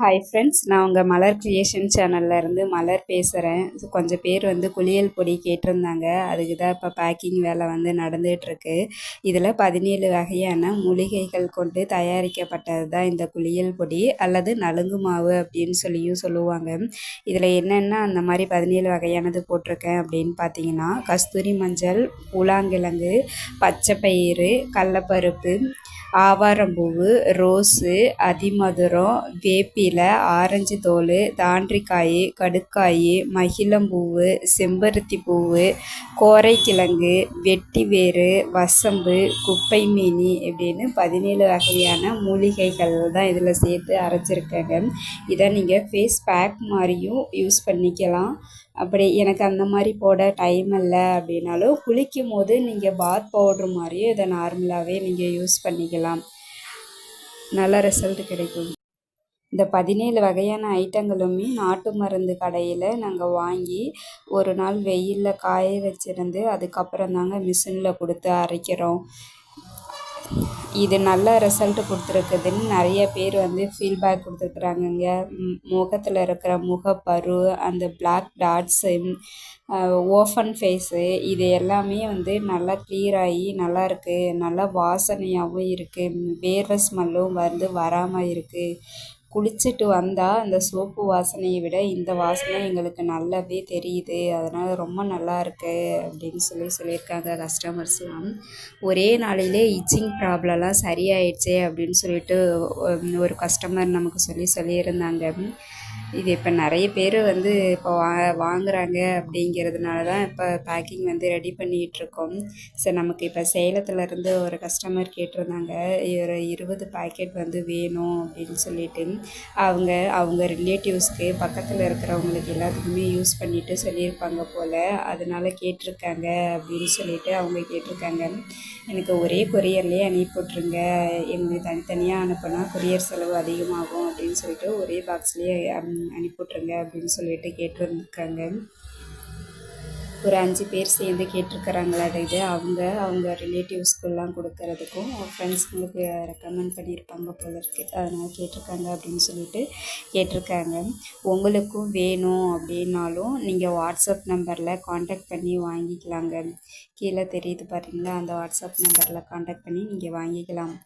Hi friends நான் உங்கள் மலர் creation சேனல்ல இருந்து மலர் பேசுகிறேன் கொஞ்சம் பேர் வந்து குளியல் பொடி கேட்டிருந்தாங்க. அதுக்கு தான் இப்போ பேக்கிங் வேலை வந்து நடந்துகிட்ருக்கு இதில் பதினேழு வகையான மூலிகைகள் கொண்டு தயாரிக்கப்பட்டது தான் இந்த குளியல் பொடி அல்லது நலுங்கு மாவு அப்படின்னு சொல்லியும் சொல்லுவாங்க. இதில் என்னென்ன அந்த மாதிரி பதினேழு வகையானது போட்டிருக்கேன் அப்படின்னு பார்த்தீங்கன்னா கஸ்தூரி மஞ்சள் பூலாங்கிழங்கு பச்சைப்பயிறு கடலப்பருப்பு ஆவாரம்பூவு ரோஸு அதிமதுரம் வேப்பிலை ஆரஞ்சு தோல் தாண்டிக்காய் கடுக்காய் மகிழம்பூவு செம்பருத்தி பூவு கோரைக்கிழங்கு வெட்டிவேர் வசம்பு குப்பை மீனி இப்படின்னு பதினேழு வகையான மூலிகைகள் தான் இதில் சேர்த்து அரைச்சிருக்கேங்க. இதை நீங்கள் ஃபேஸ் பேக் மாதிரியும் யூஸ் பண்ணிக்கலாம். அப்படி எனக்கு அந்த மாதிரி போட டைம் இல்லை அப்படின்னாலும் குளிக்கும் போது நீங்கள் பாத் பவுட்ரு மாதிரியும் இதை நார்மலாகவே நீங்கள் யூஸ் பண்ணிக்கலாம். நல்ல ரிசல்ட் கிடைக்கும். இந்த பதினேழு வகையான ஐட்டங்களுமே நாட்டு மருந்து கடையில் நாங்கள் வாங்கி ஒரு நாள் வெயிலில் காய வச்சுருந்து அதுக்கப்புறம் தாங்க மிஷினில் கொடுத்து அரைக்கிறோம். இது நல்ல ரிசல்ட் கொடுத்துருக்குதுன்னு நிறைய பேர் வந்து ஃபீட்பேக் கொடுத்துருக்குறாங்கங்க. முகத்தில் இருக்கிற முகப்பரு அந்த பிளாக் டாட்ஸு ஓஃபன் ஃபேஸு இது எல்லாமே வந்து நல்லா க்ளியர் ஆகி நல்லா இருக்குது நல்லா வாசனையாகவும் இருக்குது வேர்வை ஸ்மெல்லும் வந்து வராமல் இருக்குது குளிச்சுட்டு வந்தால் அந்த சோப்பு வாசனையை விட இந்த வாசனை எங்களுக்கு நல்லாவே தெரியுது. அதனால் ரொம்ப நல்லா இருக்குது அப்படின்னு சொல்லி சொல்லியிருக்காங்க கஸ்டமர்ஸ்லாம் ஒரே நாளையிலே இச்சிங் ப்ராப்ளம்லாம் சரியாயிடுச்சே அப்படின்னு சொல்லிட்டு ஒரு கஸ்டமர் நமக்கு சொல்லி சொல்லியிருந்தாங்க. இது இப்போ நிறைய பேர் வந்து இப்போ வா வாங்குகிறாங்க அப்படிங்கிறதுனால தான் இப்போ பேக்கிங் வந்து ரெடி பண்ணிகிட்ருக்கோம் ஸோ நமக்கு இப்போ சேலத்துலேருந்து ஒரு கஸ்டமர் கேட்டிருந்தாங்க. ஒரு இருபது பேக்கெட் வந்து வேணும் அப்படின்னு சொல்லிட்டு. அவங்க அவங்க ரிலேட்டிவ்ஸ்க்கு பக்கத்தில் இருக்கிறவங்களுக்கு எல்லாத்துக்குமே யூஸ் பண்ணிவிட்டு சொல்லியிருப்பாங்க போல். அதனால் கேட்டிருக்காங்க அப்படின்னு சொல்லிட்டு அவங்க கேட்டிருக்காங்க. எனக்கு ஒரே கொரியர்லேயே அனுப்பிவிட்ருங்க எங்களுக்கு தனித்தனியாக அனுப்புனா கொரியர் செலவு அதிகமாகும் அப்படின்னு சொல்லிட்டு ஒரே பாக்ஸ்லேயே அனுப்பிவிட்ருங்க அப்படின்னு சொல்லிட்டு கேட்டிருக்காங்க ஒரு அஞ்சு பேர் சேர்ந்து கேட்டிருக்கிறாங்களாட இது. அவங்க அவங்க ரிலேட்டிவ்ஸ்க்குலாம் கொடுக்கறதுக்கும் ஃப்ரெண்ட்ஸ்களுக்கு ரெக்கமெண்ட் பண்ணியிருப்பாங்க போல இருக்கு. அதனால் கேட்டிருக்காங்க அப்படின்னு சொல்லிட்டு கேட்டிருக்காங்க. உங்களுக்கும் வேணும் அப்படின்னாலும் நீங்கள் வாட்ஸ்அப் நம்பரில் காண்டாக்ட் பண்ணி வாங்கிக்கலாங்க. கீழே தெரியுது பார்த்தீங்களா அந்த வாட்ஸ்அப் நம்பரில் காண்டாக்ட் பண்ணி நீங்கள் வாங்கிக்கலாம்.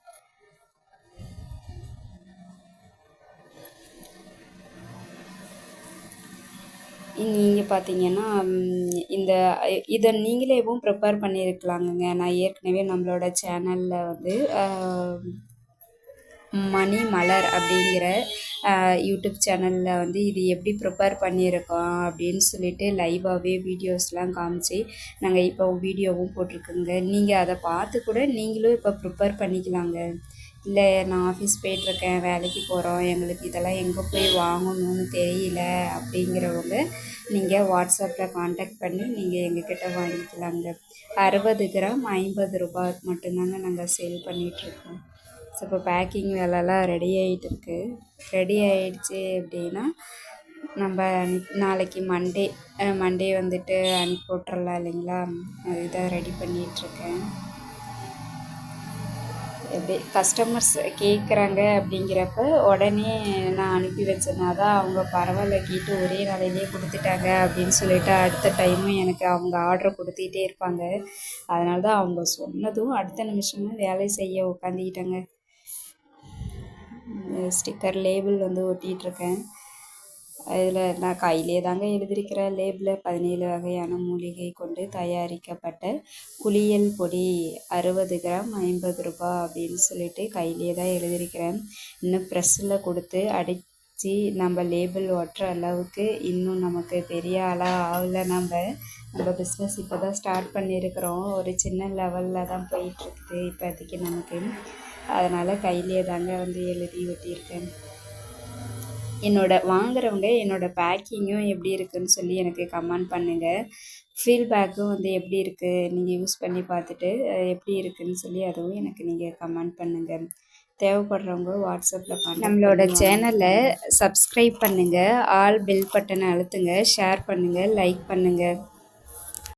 நீங்கள் பார்த்தீங்கன்னா இந்த இதை நீங்களேவும் ப்ரிப்பேர் பண்ணியிருக்கலாங்கங்க நான் ஏற்கனவே நம்மளோட சேனலில் வந்து மணி மலர் அப்படிங்கிற யூடியூப் சேனலில் வந்து இது எப்படி ப்ரிப்பேர் பண்ணியிருக்கோம் அப்படின்னு சொல்லிட்டு லைவாகவே வீடியோஸ்லாம் காமிச்சு நாங்கள் இப்போ வீடியோவும் போட்டிருக்கோங்க. நீங்கள் அதை பார்த்து கூட நீங்களும் இப்போ ப்ரிப்பேர் பண்ணிக்கலாங்க. இல்லை நான் ஆஃபீஸ் போயிட்டுருக்கேன் வேலைக்கு போகிறோம் எங்களுக்கு இதெல்லாம் எங்கே போய் வாங்கணும்னு தெரியல அப்படிங்கிறவங்க நீங்கள் வாட்ஸ்அப்பில் காண்டாக்ட் பண்ணி நீங்கள் எங்ககிட்ட வாங்கிக்கலாங்க. அறுபது கிராம் ஐம்பது ரூபாய் மட்டும்தாங்க நாங்கள் சேல் பண்ணிகிட்ருக்கோம் ஸோ இப்போ பேக்கிங் வேலைலாம் ரெடி ஆகிட்டு இருக்குது ரெடி ஆகிடுச்சி அப்படின்னா நம்ம நாளைக்கு மண்டே மண்டே வந்துட்டு அனுப்பி விட்றலாம் இல்லைங்களா? அதுதான் ரெடி பண்ணிகிட்ருக்கேன் எப்படி கஸ்டமர்ஸ் கேட்குறாங்க அப்படிங்கிறப்ப உடனே நான் அனுப்பி வச்சேன்னா தான் அவங்க பரவாயில்ல கேட்டு ஒரே நாளையிலே கொடுத்துட்டாங்க அப்படின்னு சொல்லிட்டு அடுத்த டைமும் எனக்கு அவங்க ஆர்டர் கொடுத்துக்கிட்டே இருப்பாங்க. அதனால தான் அவங்க சொன்னதும் அடுத்த நிமிஷமும் வேலை செய்ய உட்காந்துக்கிட்டேங்க ஸ்டிக்கர் லேபிள் வந்து ஒட்டிகிட்ருக்கேன் அதில் நான் கையிலே தாங்க எழுதியிருக்கிறேன் லேபில் பதினேழு வகையான மூலிகை கொண்டு தயாரிக்கப்பட்ட குளியல் பொடி அறுபது கிராம் ஐம்பது ரூபா அப்படின்னு சொல்லிட்டு கையிலே தான் எழுதியிருக்கிறேன். இன்னும் ப்ரெஸ்ஸில் கொடுத்து அடித்து நம்ம லேபிள் ஒட்டுற அளவுக்கு இன்னும் நமக்கு பெரிய ஆளாக ஆகல நம்ம. நம்ம பிஸ்னஸ் இப்போ தான் ஸ்டார்ட் பண்ணியிருக்கிறோம். ஒரு சின்ன லெவலில் தான் போயிட்டுருக்குது இப்போதைக்கு நமக்கு. அதனால் கையிலே தாங்க வந்து எழுதி ஒட்டியிருக்கேன். என்னோட வாங்குறவங்க என்னோட பேக்கிங்கும் எப்படி இருக்குதுன்னு சொல்லி எனக்கு கமெண்ட் பண்ணுங்கள் ஃபீட்பேக்கும் வந்து எப்படி இருக்குது நீங்கள் யூஸ் பண்ணி பார்த்துட்டு எப்படி இருக்குதுன்னு சொல்லி அதுவும் எனக்கு நீங்கள் கமெண்ட் பண்ணுங்கள் தேவைப்படுறவங்க வாட்ஸ்அப்பில் பண்ண நம்மளோட சேனலை சப்ஸ்கிரைப் பண்ணுங்கள் ஆல் பெல் பட்டனை அழுத்துங்க ஷேர் பண்ணுங்கள் லைக் பண்ணுங்கள்